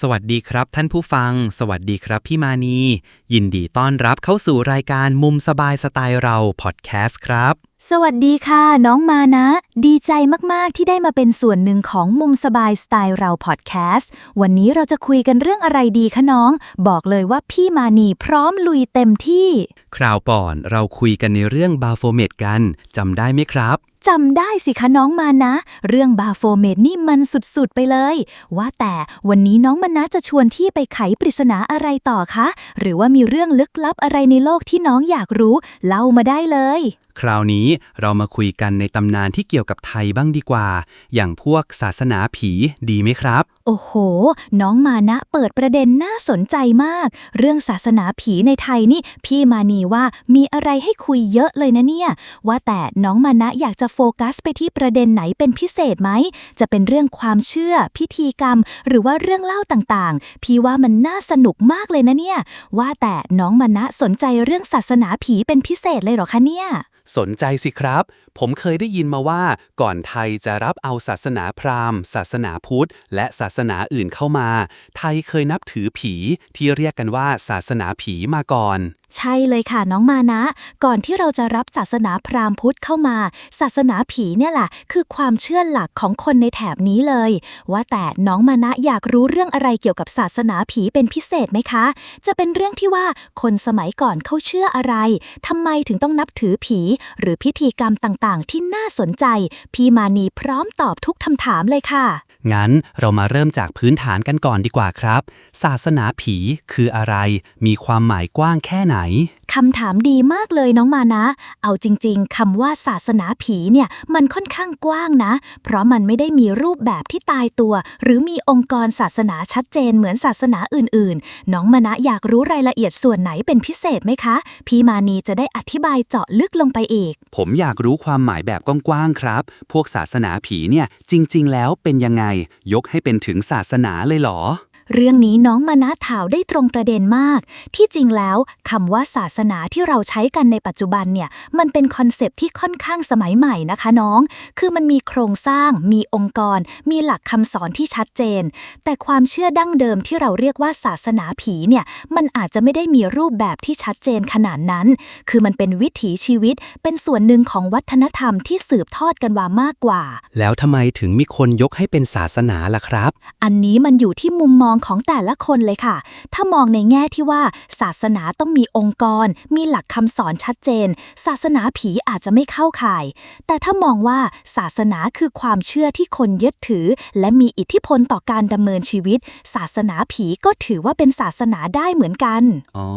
สวัสดีครับท่านผู้ฟัง สวัสดีครับพี่มานี ยินดีต้อนรับเข้าสู่รายการมุมสบายสไตล์เราพอดแคสต์ครับ สวัสดีค่ะ น้องมานะ ดีใจมาก ๆ ที่ได้มาเป็นส่วนหนึ่งของมุมสบายสไตล์เราพอดแคสต์วันนี้เราจะคุยกันเรื่องอะไรดีคะน้อง บอกเลยว่าพี่มานีพร้อมลุยเต็มที่ คราวก่อนเราคุยกันในเรื่องบาโฟเมตกันจำได้ไหมครับ จำได้สิคะน้องมานะ เรื่องบาโฟเมดนี่มันสุดๆไปเลย ว่าแต่วันนี้น้องมานะจะชวนที่ไปไขปริศนาอะไรต่อคะ หรือว่ามีเรื่องลึกลับอะไรในโลกที่น้องอยากรู้ เล่ามาได้เลย คราวนี้เรามาคุยกันในตำนานที่เกี่ยวกับไทยบ้างดีกว่า อย่างพวกศาสนาผีดีไหมครับ โอ้โห น้องมานะเปิดประเด็นน่าสนใจมาก เรื่องศาสนาผีในไทยนี่ พี่มานีว่ามีอะไรให้คุยเยอะเลยนะเนี่ย ว่าแต่น้องมานะอยากจะโฟกัสไปที่ประเด็นไหนเป็นพิเศษไหม จะเป็นเรื่องความเชื่อ พิธีกรรม หรือว่าเรื่องเล่าต่างๆ พี่ว่ามันน่าสนุกมากเลยนะเนี่ย ว่าแต่น้องมานะสนใจเรื่องศาสนาผีเป็นพิเศษเลยหรอคะเนี่ยสนใจสิครับ ผมเคยได้ยินมาว่าก่อนไทยจะรับเอาศาสนาพราหมณ์ ศาสนาพุทธ และศาสนาอื่นเข้ามา ไทยเคยนับถือผีที่เรียกกันว่าศาสนาผีมาก่อน ใช่เลยค่ะน้องมานะ ก่อนที่เราจะรับศาสนาพราหมณ์พุทธเข้ามา ศาสนาผีเนี่ยแหละคือความเชื่อหลักของคนในแถบนี้เลย ว่าแต่น้องมานะอยากรู้เรื่องอะไรเกี่ยวกับศาสนาผีเป็นพิเศษไหมคะ จะเป็นเรื่องที่ว่าคนสมัยก่อนเขาเชื่ออะไรทำไมถึงต้องนับถือผี หรือพิธีกรรมต่างๆ ที่น่าสนใจ พี่มานีพร้อมตอบทุกคำถามเลยค่ะ งั้นเรามาเริ่มจากพื้นฐานกันก่อนดีกว่าครับ ศาสนาผีคืออะไร มีความหมายกว้างแค่ไหน คำถามดีมากเลยน้องมานะ เอาจริง ๆคำว่าศาสนาผีเนี่ยมันค่อนข้างกว้างนะ เพราะมันไม่ได้มีรูปแบบที่ตายตัว หรือมีองค์กรศาสนาชัดเจนเหมือนศาสนาอื่น ๆ น้องมานะอยากรู้รายละเอียดส่วนไหนเป็นพิเศษไหมคะ พี่มานีจะได้อธิบายเจาะลึกลงไปอีก ผมอยากรู้ความหมายแบบกว้างๆครับ พวกศาสนาผีเนี่ยจริง ๆ แล้วเป็นยังไง ยกให้เป็นถึงศาสนาเลยเหรอ เรื่องนี้น้องมานะถาวได้ตรงประเด็นมาก ที่จริงแล้วคำว่าศาสนาที่เราใช้กันในปัจจุบันเนี่ย มันเป็นคอนเซปต์ที่ค่อนข้างสมัยใหม่นะคะน้อง คือมันมีโครงสร้าง มีองค์กร มีหลักคำสอนที่ชัดเจน แต่ความเชื่อดั้งเดิมที่เราเรียกว่าศาสนาผีเนี่ย มันอาจจะไม่ได้มีรูปแบบที่ชัดเจนขนาดนั้น คือมันเป็นวิถีชีวิต เป็นส่วนหนึ่งของวัฒนธรรมที่สืบทอดกันมามากกว่า แล้วทำไมถึงมีคนยกให้เป็นศาสนาล่ะครับ อันนี้มันอยู่ที่มุมมองของแต่ละคนเลยค่ะ ถ้ามองในแง่ที่ว่าศาสนาต้องมีองค์กร มีหลักคำสอนชัดเจน ศาสนาผีอาจจะไม่เข้าข่าย แต่ถ้ามองว่าศาสนาคือความเชื่อที่คนยึดถือ และมีอิทธิพลต่อการดำเนินชีวิต ศาสนาผีก็ถือว่าเป็นศาสนาได้เหมือนกัน อ๋อ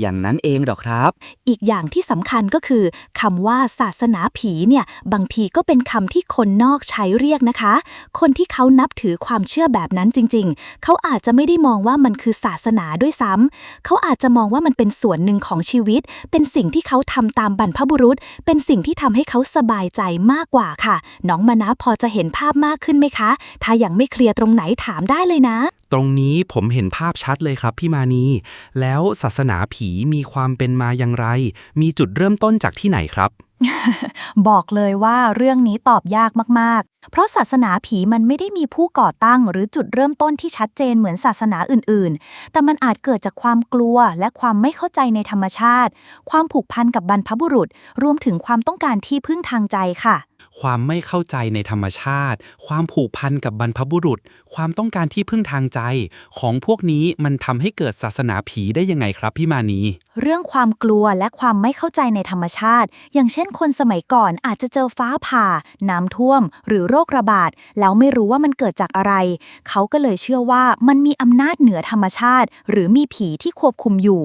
อย่างนั้นเองหรอครับ อีกอย่างที่สำคัญก็คือคำว่าศาสนาผีเนี่ยบางทีก็เป็นคำที่คนนอกใช้เรียกนะคะ คนที่เขานับถือความเชื่อแบบนั้นจริง ๆ เขาอาจจะไม่ได้มองว่ามันคือศาสนาด้วยซ้ำเขาอาจจะมองว่ามันเป็นส่วนหนึ่งของชีวิต เป็นสิ่งที่เขาทำตามบรรพบุรุษ เป็นสิ่งที่ทำให้เขาสบายใจมากกว่าค่ะ น้องมานะพอจะเห็นภาพมากขึ้นไหมคะ ถ้ายังไม่เคลียร์ตรงไหนถามได้เลยนะ ตรงนี้ผมเห็นภาพชัดเลยครับพี่มานี แล้วศาสนาผีมีความเป็นมาอย่างไร มีจุดเริ่มต้นจากที่ไหนครับ บอกเลยว่าเรื่องนี้ตอบยากมาก ๆ เพราะศาสนาผีมันไม่ได้มีผู้ก่อตั้ง หรือจุดเริ่มต้นที่ชัดเจนเหมือนศาสนาอื่น ๆ แต่มันอาจเกิดจากความกลัวและความไม่เข้าใจในธรรมชาติ ความผูกพันกับบรรพบุรุษ รวมถึงความต้องการที่พึ่งทางใจค่ะ ความไม่เข้าใจในธรรมชาติ ความผูกพันกับบรรพบุรุษ ความต้องการที่พึ่งทางใจ ของพวกนี้มันทำให้เกิดศาสนาผีได้ยังไงครับพี่มานี เรื่องความกลัวและความไม่เข้าใจในธรรมชาติ อย่างเช่นคนสมัยก่อนอาจจะเจอฟ้าผ่า น้ำท่วม หรือโรคระบาด แล้วไม่รู้ว่ามันเกิดจากอะไร เขาก็เลยเชื่อว่ามันมีอำนาจเหนือธรรมชาติ หรือมีผีที่ควบคุมอยู่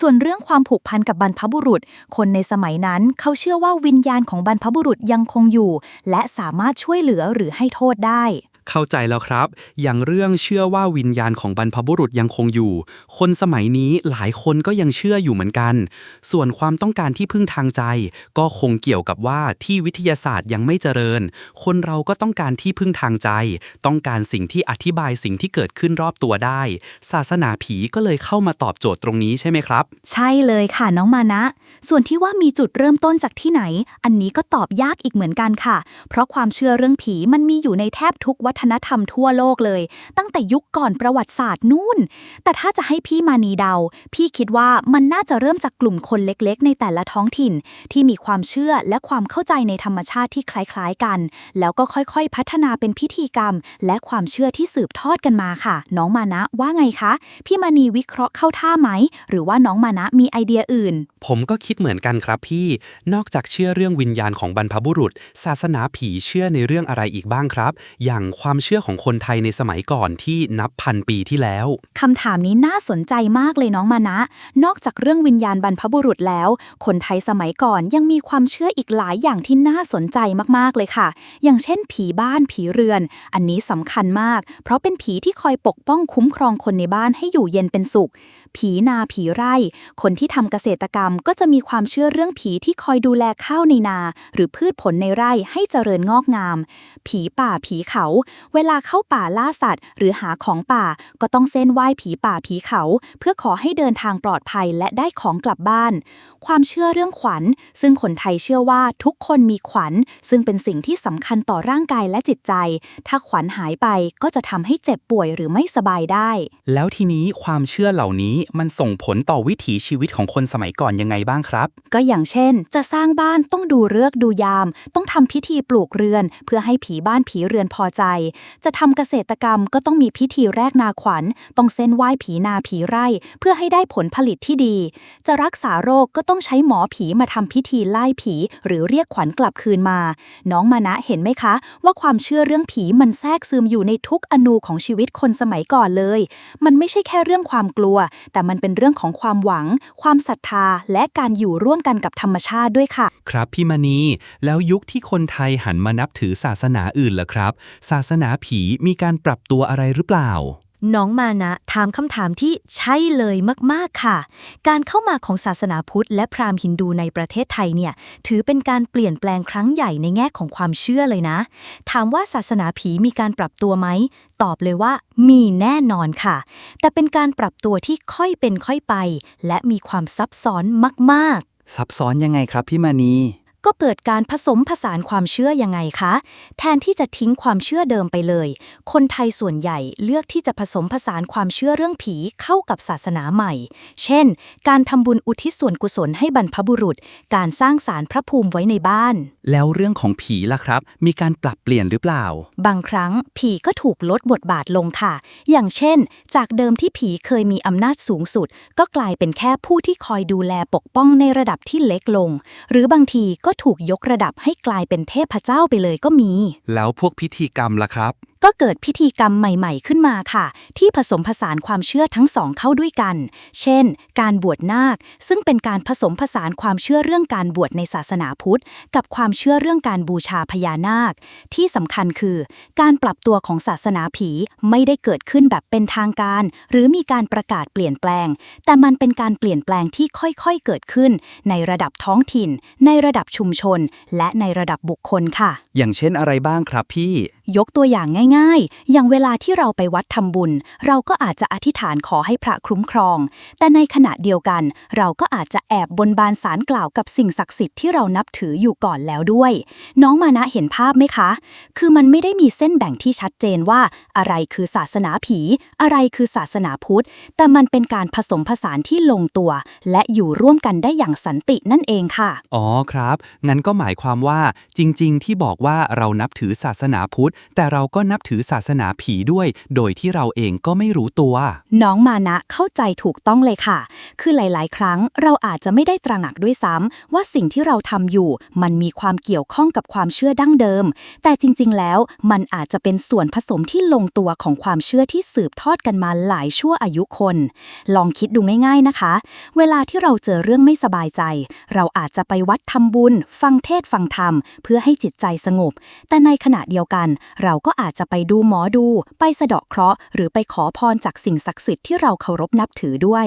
ส่วนเรื่องความผูกพันกับบรรพบุรุษ คนในสมัยนั้นเขาเชื่อว่าวิญญาณของบรรพบุรุษยังคงอยู่ และสามารถช่วยเหลือหรือให้โทษได้ เข้าใจแล้วครับ อย่างเรื่องเชื่อว่าวิญญาณของบรรพบุรุษยังคงอยู่ คนสมัยนี้หลายคนก็ยังเชื่ออยู่เหมือนกัน ส่วนความต้องการที่พึ่งทางใจ ก็คงเกี่ยวกับว่าที่วิทยาศาสตร์ยังไม่เจริญ คนเราก็ต้องการที่พึ่งทางใจ ต้องการสิ่งที่อธิบายสิ่งที่เกิดขึ้นรอบตัวได้ ศาสนาผีก็เลยเข้ามาตอบโจทย์ตรงนี้ใช่ไหมครับ ใช่เลยค่ะน้องมานะ ส่วนที่ว่ามีจุดเริ่มต้นจากที่ไหน อันนี้ก็ตอบยากอีกเหมือนกันค่ะ เพราะความเชื่อเรื่องผีมันมีอยู่ในแทบทุกวัฒนธรรมทั่วโลกเลย ตั้งแต่ยุคก่อนประวัติศาสตร์นู่น แต่ถ้าจะให้พี่มานีเดา พี่คิดว่ามันน่าจะเริ่มจากกลุ่มคนเล็กๆ ในแต่ละท้องถิ่น ที่มีความเชื่อและความเข้าใจในธรรมชาติที่คล้ายๆกัน แล้วก็ค่อยๆ พัฒนาเป็นพิธีกรรม และความเชื่อที่สืบทอดกันมาค่ะ น้องมานะว่าไงคะ พี่มานีวิเคราะห์เข้าท่าไหม หรือว่าน้องมานะมีไอเดียอื่น ผมก็คิดเหมือนกันครับพี่ นอกจากเชื่อเรื่องวิญญาณของบรรพบุรุษ ศาสนาผีเชื่อในเรื่องอะไรอีกบ้างครับ อย่างความเชื่อของคนไทยในสมัยก่อนที่นับพันปีที่แล้ว คำถามนี้น่าสนใจมากเลยน้องมานะ นอกจากเรื่องวิญญาณบรรพบุรุษแล้ว คนไทยสมัยก่อนยังมีความเชื่ออีกหลายอย่างที่น่าสนใจมากๆเลยค่ะ อย่างเช่น ผีบ้านผีเรือน อันนี้สำคัญมาก เพราะเป็นผีที่คอยปกป้องคุ้มครองคนในบ้านให้อยู่เย็นเป็นสุขผีนาผีไร่ คนที่ทำเกษตรกรรมก็จะมีความเชื่อเรื่องผีที่คอยดูแลข้าวในนา หรือพืชผลในไร่ให้เจริญงอกงาม ผีป่าผีเขา เวลาเข้าป่าล่าสัตว์ หรือหาของป่า ก็ต้องเส้นไหว้ผีป่าผีเขา เพื่อขอให้เดินทางปลอดภัยและได้ของกลับบ้าน ความเชื่อเรื่องขวัญ ซึ่งคนไทยเชื่อว่าทุกคนมีขวัญ ซึ่งเป็นสิ่งที่สำคัญต่อร่างกายและจิตใจ ถ้าขวัญหายไปก็จะทำให้เจ็บป่วยหรือไม่สบายได้ แล้วทีนี้ความเชื่อเหล่านี้มันส่งผลต่อวิถีชีวิตของคนสมัยก่อนยังไงบ้างครับ ก็อย่างเช่น จะสร้างบ้านต้องดูเลือกดูยาม ต้องทำพิธีปลูกเรือน เพื่อให้ผีบ้านผีเรือนพอใจ จะทำเกษตรกรรมก็ต้องมีพิธีแรกนาขวัญ ต้องเส้นไหว้ผีนาผีไร่ เพื่อให้ได้ผลผลิตที่ดี จะรักษาโรคก็ต้องใช้หมอผีมาทำพิธีไล่ผี หรือเรียกขวัญกลับคืนมา น้องมานะเห็นไหมคะ ว่าความเชื่อเรื่องผีมันแทรกซึมอยู่ในทุกอนูของชีวิตคนสมัยก่อนเลย มันไม่ใช่แค่เรื่องความกลัวแต่มันเป็นเรื่องของความหวัง ความศรัทธา และการอยู่ร่วมกันกับธรรมชาติด้วยค่ะ ครับพี่มณี แล้วยุคที่คนไทยหันมานับถือศาสนาอื่นล่ะครับ ศาสนาผีมีการปรับตัวอะไรหรือเปล่า น้องมานะถามคำถามที่ใช่เลยมาก ๆ ค่ะ การเข้ามาของศาสนาพุทธและพราหมณ์ฮินดูในประเทศไทยเนี่ย ถือเป็นการเปลี่ยนแปลงครั้งใหญ่ในแง่ของความเชื่อเลยนะ ถามว่าศาสนาผีมีการปรับตัวไหม ตอบเลยว่ามีแน่นอนค่ะ แต่เป็นการปรับตัวที่ค่อยเป็นค่อยไป และมีความซับซ้อนมาก ๆ ซับซ้อนยังไงครับพี่มณี ก็เกิดการผสมผสานความเชื่อยังไงคะ แทนที่จะทิ้งความเชื่อเดิมไปเลย คนไทยส่วนใหญ่เลือกที่จะผสมผสานความเชื่อเรื่องผีเข้ากับศาสนาใหม่ เช่น การทำบุญอุทิศส่วนกุศลให้บรรพบุรุษ การสร้างศาลพระภูมิไว้ในบ้าน แล้วเรื่องของผีล่ะครับ มีการปรับเปลี่ยนหรือเปล่า บางครั้งผีก็ถูกลดบทบาทลงค่ะ อย่างเช่น จากเดิมที่ผีเคยมีอำนาจสูงสุด ก็กลายเป็นแค่ผู้ที่คอยดูแลปกป้องในระดับที่เล็กลง หรือบางทีก็ถูกยกระดับให้กลายเป็นเทพเจ้าไปเลยก็มี แล้วพวกพิธีกรรมล่ะครับ ก็เกิดพิธีกรรมใหม่ๆขึ้นมาค่ะ ที่ผสมผสานความเชื่อทั้งสองเข้าด้วยกัน เช่น การบวชนาค ซึ่งเป็นการผสมผสานความเชื่อเรื่องการบวชในศาสนาพุทธ กับความเชื่อเรื่องการบูชาพญานาค ที่สำคัญคือ การปรับตัวของศาสนาผีไม่ได้เกิดขึ้นแบบเป็นทางการ หรือมีการประกาศเปลี่ยนแปลง แต่มันเป็นการเปลี่ยนแปลงที่ค่อยๆเกิดขึ้น ในระดับท้องถิ่น ในระดับชุมชน และในระดับบุคคลค่ะ อย่างเช่นอะไรบ้างครับพี่ ยกตัวอย่างง่ายๆ อย่างเวลาที่เราไปวัดทำบุญ เราก็อาจจะอธิษฐานขอให้พระคุ้มครอง แต่ในขณะเดียวกัน เราก็อาจจะแอบบนบานสารกล่าวกับสิ่งศักดิ์สิทธิ์ที่เรานับถืออยู่ก่อนแล้วด้วย น้องมานะเห็นภาพไหมคะ คือมันไม่ได้มีเส้นแบ่งที่ชัดเจนว่า อะไรคือศาสนาผี อะไรคือศาสนาพุทธ แต่มันเป็นการผสมผสานที่ลงตัว และอยู่ร่วมกันได้อย่างสันตินั่นเองค่ะ อ๋อครับ งั้นก็หมายความว่าจริง ๆ ที่บอกว่า่าเรานับถือศาสนาพุทธ แต่เราก็นับถือศาสนาผีด้วย โดยที่เราเองก็ไม่รู้ตัว น้องมานะเข้าใจถูกต้องเลยค่ะ คือหลาย ๆ ครั้งเราอาจจะไม่ได้ตระหนักด้วยซ้ำว่าสิ่งที่เราทำอยู่ มันมีความเกี่ยวข้องกับความเชื่อดั้งเดิม แต่จริง ๆ แล้วมันอาจจะเป็นส่วนผสมที่ลงตัวของความเชื่อที่สืบทอดกันมาหลายชั่วอายุคน ลองคิดดูง่าย ๆ นะคะ เวลาที่เราเจอเรื่องไม่สบายใจ เราอาจจะไปวัดทำบุญ ฟังเทศฟังธรรม เพื่อให้จิตใจสงบแต่ในขณะเดียวกัน เราก็อาจจะไปดูหมอดู ไปสะเดาะเคราะห์หรือไปขอพรจากสิ่งศักดิ์สิทธิ์ที่เราเคารพนับถือด้วย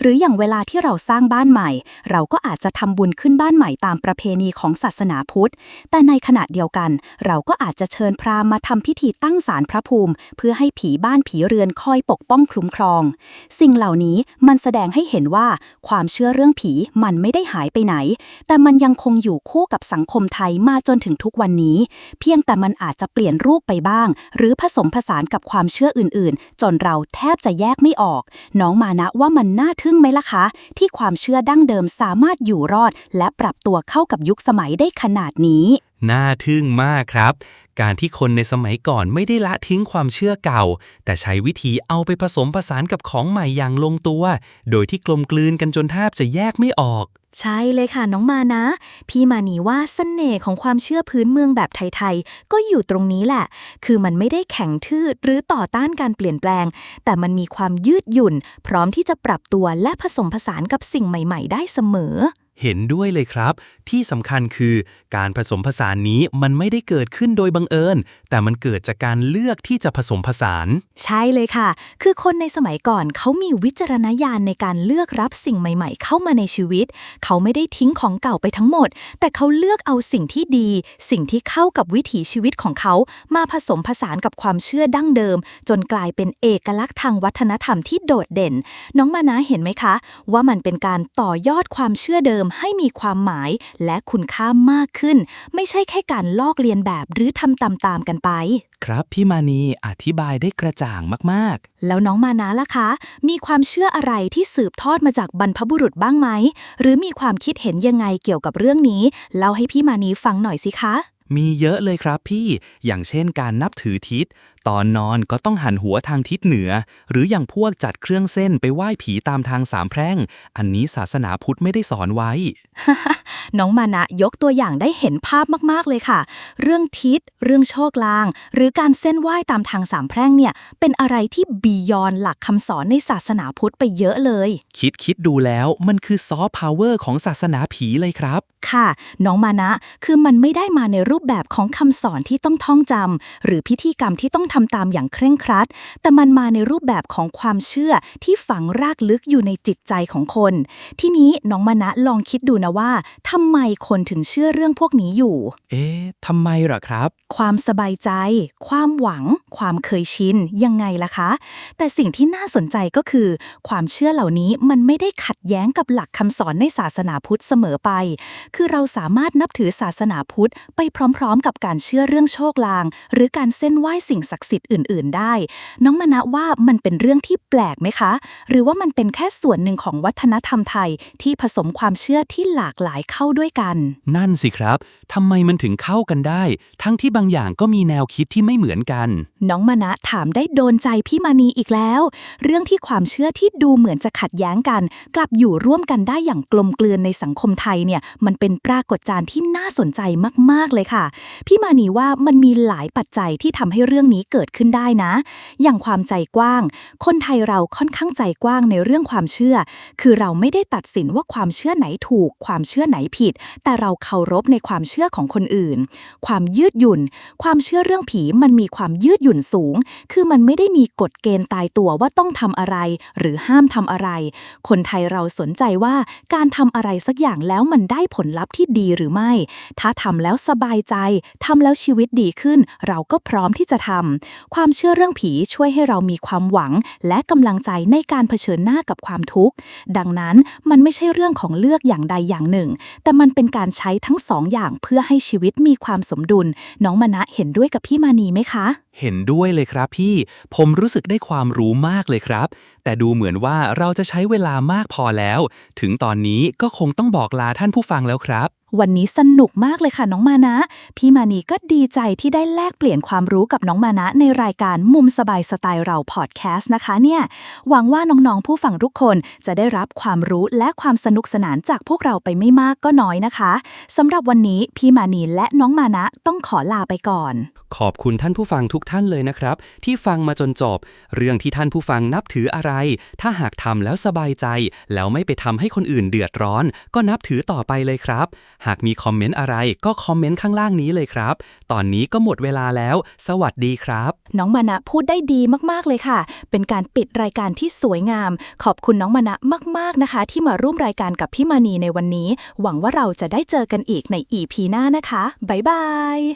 หรืออย่างเวลาที่เราสร้างบ้านใหม่ เราก็อาจจะทำบุญขึ้นบ้านใหม่ตามประเพณีของศาสนาพุทธ แต่ในขณะเดียวกัน เราก็อาจจะเชิญพราหมณ์มาทำพิธีตั้งศาลพระภูมิ เพื่อให้ผีบ้านผีเรือนคอยปกป้องคุ้มครอง สิ่งเหล่านี้มันแสดงให้เห็นว่าความเชื่อเรื่องผีมันไม่ได้หายไปไหน แต่มันยังคงอยู่คู่กับสังคมไทยมาจนถึงทุกวันนี้ เพียงแต่มันอาจจะเปลี่ยนรูปไปบ้าง หรือผสมผสานกับความเชื่ออื่นๆ จนเราแทบจะแยกไม่ออก น้องมานะว่ามันน่าทึ่งไหมล่ะคะ ที่ความเชื่อดั้งเดิมสามารถอยู่รอด และปรับตัวเข้ากับยุคสมัยได้ขนาดนี้ น่าทึ่งมากครับ การที่คนในสมัยก่อนไม่ได้ละทิ้งความเชื่อเก่า แต่ใช้วิธีเอาไปผสมผสานกับของใหม่อย่างลงตัว โดยที่กลมกลืนกันจนแทบจะแยกไม่ออก ใช่เลยค่ะน้องมานะ พี่มานีว่าเสน่ห์ของความเชื่อพื้นเมืองแบบไทยๆ ก็อยู่ตรงนี้แหละ คือมันไม่ได้แข็งทื่อหรือต่อต้านการเปลี่ยนแปลง แต่มันมีความยืดหยุ่น พร้อมที่จะปรับตัวและผสมผสานกับสิ่งใหม่ ๆ ได้เสมอ เห็นด้วยเลยครับ ที่สำคัญคือการผสมผสานนี้มันไม่ได้เกิดขึ้นโดยบังเอิญ แต่มันเกิดจากการเลือกที่จะผสมผสาน ใช่เลยค่ะ คือคนในสมัยก่อนเขามีวิจารณญาณในการเลือกรับสิ่งใหม่ ๆ เข้ามาในชีวิต เขาไม่ได้ทิ้งของเก่าไปทั้งหมด แต่เขาเลือกเอาสิ่งที่ดี สิ่งที่เข้ากับวิถีชีวิตของเขา มาผสมผสานกับความเชื่อดั้งเดิม จนกลายเป็นเอกลักษณ์ทางวัฒนธรรมที่โดดเด่น น้องมานะเห็นไหมคะ ว่ามันเป็นการต่อยอดความเชื่อเดิมให้มีความหมายและคุณค่ามากขึ้น ไม่ใช่แค่การลอกเลียนแบบหรือทำตามๆกันไป ครับพี่มานีอธิบายได้กระจ่างมากแล้วน้องมานะล่ะคะ มีความเชื่ออะไรที่สืบทอดมาจากบรรพบุรุษบ้างไหม หรือมีความคิดเห็นยังไงเกี่ยวกับเรื่องนี้ เล่าให้พี่มานีฟังหน่อยสิคะๆ มีเยอะเลยครับพี่ อย่างเช่นการนับถือทิศ ตอนนอนก็ต้องหันหัวทางทิศเหนือ หรืออย่างพวกจัดเครื่องเส้นไปไหว้ผีตามทางสามแพร่ง อันนี้ศาสนาพุทธไม่ได้สอนไว้ น้องมานะยกตัวอย่างได้เห็นภาพมากๆเลยค่ะ เรื่องทิศ เรื่องโชคลาง หรือการเส้นไหว้ตามทางสามแพร่งเนี่ย เป็นอะไรที่บียอนหลักคำสอนในศาสนาพุทธไปเยอะเลย คิดคิดดูแล้วมันคือซอฟต์พาวเวอร์ของศาสนาผีเลยครับ ค่ะ น้องมานะคือมันไม่ได้มาในรูปแบบของคำสอนที่ต้องท่องจำหรือพิธีกรรมที่ต้องทำตามอย่างเคร่งครัด แต่มันมาในรูปแบบของความเชื่อที่ฝังรากลึกอยู่ในจิตใจของคน ทีนี้น้องมานะลองคิดดูนะว่าทำไมคนถึงเชื่อเรื่องพวกนี้อยู่ เอ๊ะทำไมเหรอครับ ความสบายใจ ความหวัง ความเคยชิน ยังไงล่ะคะ แต่สิ่งที่น่าสนใจก็คือ ความเชื่อเหล่านี้มันไม่ได้ขัดแย้งกับหลักคำสอนในศาสนาพุทธเสมอไป คือเราสามารถนับถือศาสนาพุทธไปพร้อมๆ กับการเชื่อเรื่องโชคลาง หรือการเส้นไหว้สิ่งศักดิ์สิทธิ์อื่น ๆ ได้ น้องมณะว่ามันเป็นเรื่องที่แปลกไหมคะ หรือว่ามันเป็นแค่ส่วนหนึ่งของวัฒนธรรมไทยที่ผสมความเชื่อที่หลากหลายเข้าด้วยกัน นั่นสิครับทำไมมันถึงเข้ากันได้ ทั้งที่บางอย่างก็มีแนวคิดที่ไม่เหมือนกัน น้องมณะถามได้โดนใจพี่มานีอีกแล้ว เรื่องที่ความเชื่อที่ดูเหมือนจะขัดแย้งกัน กลับอยู่ร่วมกันได้อย่างกลมกลืนในสังคมไทยเนี่ยมันเป็นปรากฏการณ์ที่น่าสนใจมากๆเลยค่ะ พี่มานีว่ามันมีหลายปัจจัยที่ทำให้เรื่องนี้เกิดขึ้นได้นะ อย่างความใจกว้าง คนไทยเราค่อนข้างใจกว้างในเรื่องความเชื่อ คือเราไม่ได้ตัดสินว่าความเชื่อไหนถูก ความเชื่อไหนผิด แต่เราเคารพในความเชื่อของคนอื่น ความยืดหยุ่น ความเชื่อเรื่องผีมันมีความยืดหยุ่นสูง คือมันไม่ได้มีกฎเกณฑ์ตายตัวว่าต้องทำอะไร หรือห้ามทำอะไร คนไทยเราสนใจว่าการทำอะไรสักอย่างแล้วมันได้ผลลัพธ์ที่ดีหรือไม่ ถ้าทำแล้วสบายใจทำแล้วชีวิตดีขึ้น เราก็พร้อมที่จะทำความเชื่อเรื่องผีช่วยให้เรามีความหวัง และกำลังใจในการเผชิญหน้ากับความทุกข์ ดังนั้นมันไม่ใช่เรื่องของเลือกอย่างใดอย่างหนึ่ง แต่มันเป็นการใช้ทั้งสองอย่างเพื่อให้ชีวิตมีความสมดุล น้องมณะเห็นด้วยกับพี่มานีไหมคะ เห็นด้วยเลยครับพี่ ผมรู้สึกได้ความรู้มากเลยครับ แต่ดูเหมือนว่าเราจะใช้เวลามากพอแล้ว ถึงตอนนี้ก็คงต้องบอกลาท่านผู้ฟังแล้วครับ วันนี้สนุกมากเลยค่ะน้องมานะ พี่มานีก็ดีใจที่ได้แลกเปลี่ยนความรู้กับน้องมานะ ในรายการมุมสบายสไตล์เราพอดแคสต์นะคะเนี่ย หวังว่าน้องๆผู้ฟังทุกคนจะได้รับความรู้และความสนุกสนานจากพวกเราไปไม่มากก็น้อยนะคะสำหรับวันนี้พี่มานีและน้องมานะต้องขอลาไปก่อน ขอบคุณท่านผู้ฟังทุกท่านเลยนะครับ ที่ฟังมาจนจบ เรื่องที่ท่านผู้ฟังนับถืออะไร ถ้าหากทำแล้วสบายใจ แล้วไม่ไปทำให้คนอื่นเดือดร้อน ก็นับถือต่อไปเลยครับหากมีคอมเมนต์อะไรก็คอมเมนต์ข้างล่างนี้เลยครับ ตอนนี้ก็หมดเวลาแล้ว สวัสดีครับ น้องมานะพูดได้ดีมากๆเลยค่ะ เป็นการปิดรายการที่สวยงาม ขอบคุณน้องมานะมาก ๆนะคะ ที่มาร่วมรายการกับพี่มานีในวันนี้ หวังว่าเราจะได้เจอกันอีกใน EP หน้านะคะบ๊ายบาย